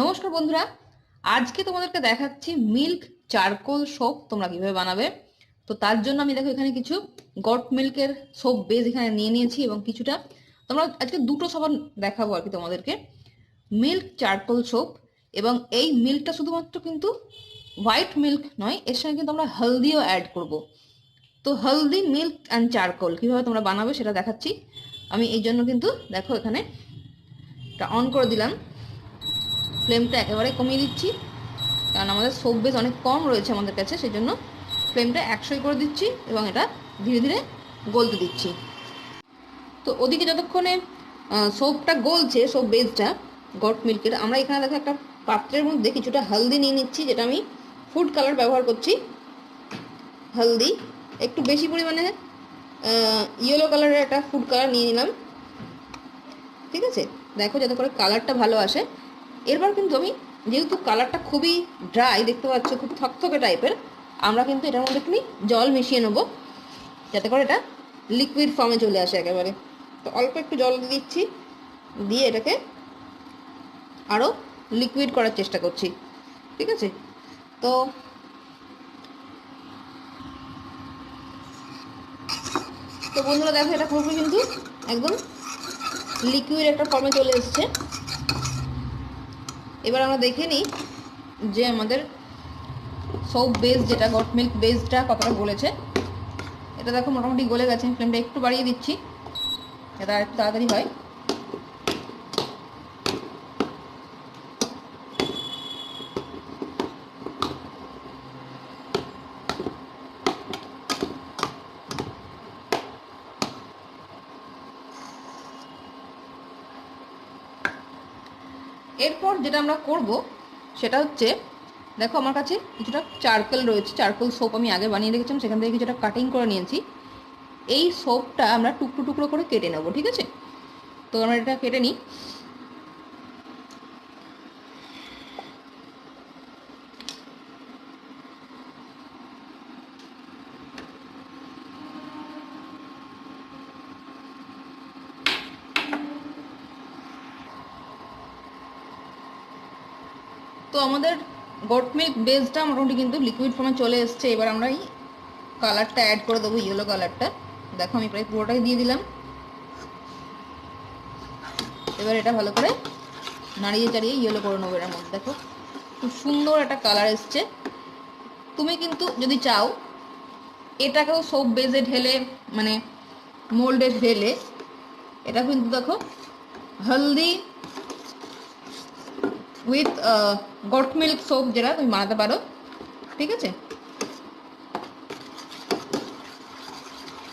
নমস্কার বন্ধুরা, আজকে তোমাদেরকে দেখাচ্ছি মিল্ক চারকোল সোপ তোমরা কীভাবে বানাবে। তো তার জন্য আমি দেখো এখানে কিছু গট মিল্কের সোপ বেজ এখানে নিয়ে নিয়েছি এবং কিছুটা তোমরা আজকে দুটো সাবান দেখাবো আর কি তোমাদেরকে। মিল্ক চারকোল সোপ এবং এই মিল্কটা শুধুমাত্র কিন্তু হোয়াইট মিল্ক নয়, এর সঙ্গে কিন্তু আমরা হলদিও অ্যাড করব। তো হলদি মিল্ক অ্যান্ড চারকোল কীভাবে তোমরা বানাবে সেটা দেখাচ্ছি। আমি এই জন্য কিন্তু দেখো এখানে এটা অন করে দিলাম। ফ্লেমটা একেবারে কমিয়ে দিচ্ছি। কারণ আমাদের সোপ বেস অনেক কম রয়েছে আমাদের কাছে সেই জন্য ফ্লেমটা একশোই করে দিচ্ছি এবং এটা ধীরে ধীরে গলতে দিচ্ছি। তো ওদিকে যতক্ষণে সোপটা গলছে সোপ বেসটা গট মিল্কের আমরা এখানে দেখো একটা পাত্রের মধ্যে কিছুটা হলদি নিয়ে নিচ্ছি, যেটা আমি ফুড কালার ব্যবহার করছি। হলদি, একটু বেশি পরিমাণে ইয়েলো কালারের একটা ফুড কালার নিয়ে নিলাম। ঠিক আছে? দেখো যাতে করে কালারটা ভালো আসে। এরপর কিন্তু আমি, যেহেতু কালারটা খুবই ড্রাই দেখতে পাচ্ছ, খুব থকথকে টাইপের আমরা কিন্তু এটার মধ্যে একটু জল মিশিয়ে নেব, যাতে করে এটা লিকুইড ফর্মে চলে আসে একেবারে। তো অল্প একটু জল দিচ্ছি, দিয়ে এটাকে আরও লিকুইড করার চেষ্টা করছি, ঠিক আছে? তো তো বন্ধুরা দেখো, এটা পুরোপুরি কিন্তু একদম লিকুইড একটা ফর্মে চলে এসছে। এবার আমরা দেখে নিই যে আমাদের সব বেস যেটা গট মিল্ক বেসটা কতটা গলেছে। এটা দেখো মোটামুটি গলে গেছে আমি ফ্লেমটা একটু বাড়িয়ে দিচ্ছি। এটা একটু তাড়াতাড়ি হয়। এরপর যেটা আমরা করব, সেটা হচ্ছে, দেখো আমার কাছে কিছুটা চারকোল রয়েছে, চারকোল সোপ আমি আগে বানিয়ে রেখেছিলাম, সেখান থেকে কিছুটা কাটিং করে নিয়েছি। এই সোপটা আমরা টুকরো টুকরো করে কেটে নেব, ঠিক আছে? তো আমরা এটা কেটে নিই। তো আমাদের গট মিল্ক বেসটা মোটামুটি কিন্তু লিকুইড ফর্মে চলে এসছে। এবার আমরা এই কালারটা অ্যাড করে দেবো ইয়েলো কালারটা দেখো, আমি প্রায় পুরোটাই দিয়ে দিলাম। এবার এটা ভালো করে নাড়িয়ে চাড়িয়ে ইয়েলো করে নেব এর মধ্যে। দেখো, খুব সুন্দর একটা কালার এসছে। তুমি কিন্তু যদি চাও, এটাকেও সোপ বেজে ঢেলে মানে মোল্ডে ঢেলে এটা কিন্তু দেখো haldi with goat milk soap যেটা তুমি বানাতে পারো, ঠিক আছে?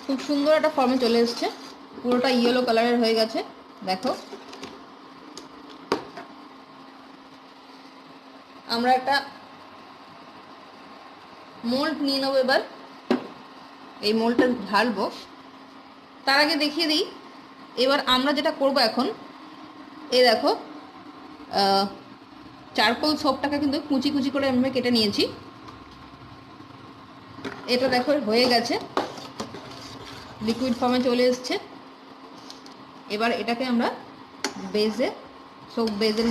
খুব সুন্দর একটা ফর্মে চলে এসছে, পুরোটা ইয়েলো কালারের হয়ে গেছে, দেখো। আমরা একটা মোল্ড নিয়ে নেব এবার, এই মোল্ডটা ঢালবো। তার আগে দেখিয়ে দিই, এবার আমরা যেটা করব এখন এ দেখো চারকোল সোপটাকে কিন্তু কুচি কুচি করে আমি কেটে নিয়েছি। এটা দেখো, হয়ে গেছে। লিকুইড ফর্মে চলে এসছে। এবার এটাকে আমরা বেজে সোপ বেজের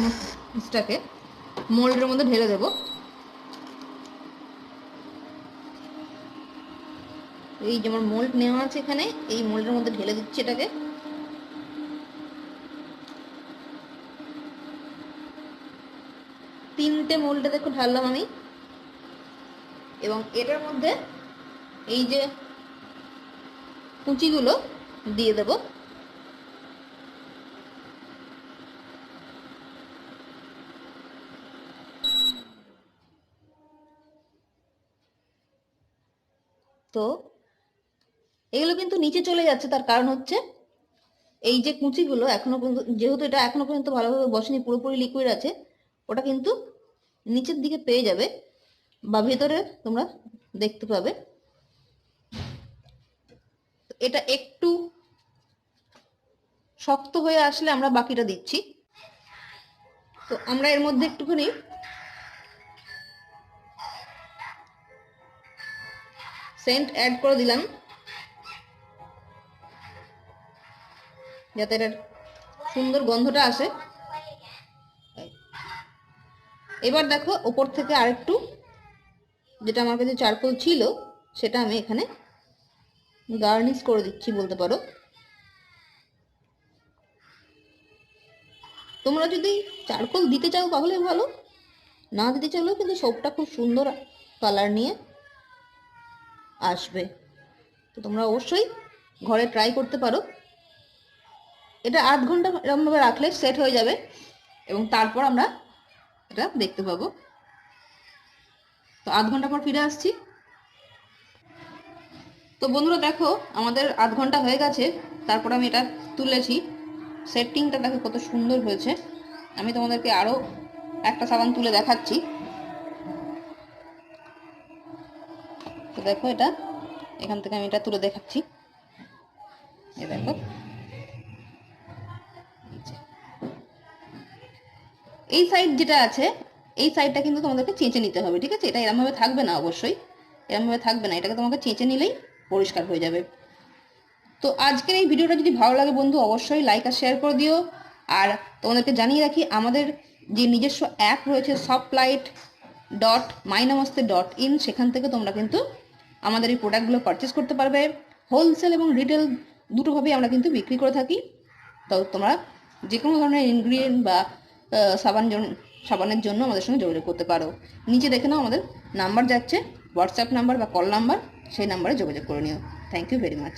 মিক্সটাকে মোল্ডের মধ্যে ঢেলে দেব। এই যেমন মোল্ড নেওয়া আছে এখানে, এই মোল্ডের মধ্যে ঢেলে দিচ্ছি এটাকে। তিনটে মোল্ডে দেখো ঢাললাম আমি। এবং এটার মধ্যে এই যে কুচিগুলো দিয়ে দেব। তো এগুলো কিন্তু নিচে চলে যাচ্ছে, তার কারণ হচ্ছে এই যে কুচিগুলো এখনও পর্যন্ত, যেহেতু এটা এখনও পর্যন্ত ভালোভাবে বসেনি, পুরোপুরি লিকুইড আছে, ওটা কিন্তু নিচের দিকে পেয়ে যাবে বা ভেতরে তোমরা দেখতে পাবে। এটা একটু শক্ত হয়ে আসলে আমরা বাকিটা দিচ্ছি। তো আমরা এর মধ্যে একটুখানি সেন্ট অ্যাড করে দিলাম। যাতে এটার সুন্দর গন্ধটা আসে। এবার দেখো ওপর থেকে আরেকটু, যেটা আমার কাছে চারকোল ছিল, সেটা আমি এখানে গার্নিশ করে দিচ্ছি বলতে পারো। তোমরা যদি চারকোল দিতে চাও তাহলে ভালো, না দিতে চাইলেও কিন্তু সোপটা খুব সুন্দর কালার নিয়ে আসবে। তো তোমরা অবশ্যই ঘরে ট্রাই করতে পারো। এটা আধ ঘণ্টা এরকমভাবে রাখলে সেট হয়ে যাবে এবং তারপর আমরা এটা দেখতে পাবো। তো আধ ঘণ্টা পর ফিরে আসছি। তো বন্ধুরা দেখো, আমাদের আধ ঘণ্টা হয়ে গেছে। তারপর আমি এটা তুলেছি। সেটিংটা দেখো কত সুন্দর হয়েছে। আমি তোমাদেরকে আরও একটা সাবান তুলে দেখাচ্ছি। তো দেখো এটা, এখান থেকে আমি এটা তুলে দেখাচ্ছি। এ দেখো। এই সাইড যেটা আছে, এই সাইডটা কিন্তু তোমাদেরকে চেঁচে নিতে হবে, ঠিক আছে? এটা এরমভাবে থাকবে না অবশ্যই। এরমভাবে থাকবে না, এটাকে তোমাকে চেঁচে নিলেই পরিষ্কার হয়ে যাবে। তো আজকের এই ভিডিওটা যদি ভালো লাগে বন্ধু, অবশ্যই লাইক আর শেয়ার করে দিও। আর তোমাদেরকে জানিয়ে রাখি, আমাদের যে নিজস্ব অ্যাপ রয়েছে softlight dot mynamaste dot in সেখান থেকে তোমরা কিন্তু আমাদের এই প্রোডাক্টগুলো পারচেস করতে পারবে। হোলসেল এবং রিটেল দুটোভাবেই আমরা কিন্তু বিক্রি করে থাকি। তো তোমরা যে কোনো ধরনের ইনগ্রিডিয়েন্ট বা সাবান সাবানের জন্য আমাদের সঙ্গে যোগাযোগ করতে পারো। নিচে দেখে নাও আমাদের নাম্বার যাচ্ছে হোয়াটসঅ্যাপ নাম্বার বা কল নাম্বার, সেই নাম্বারে যোগাযোগ করে নিও। Thank you very much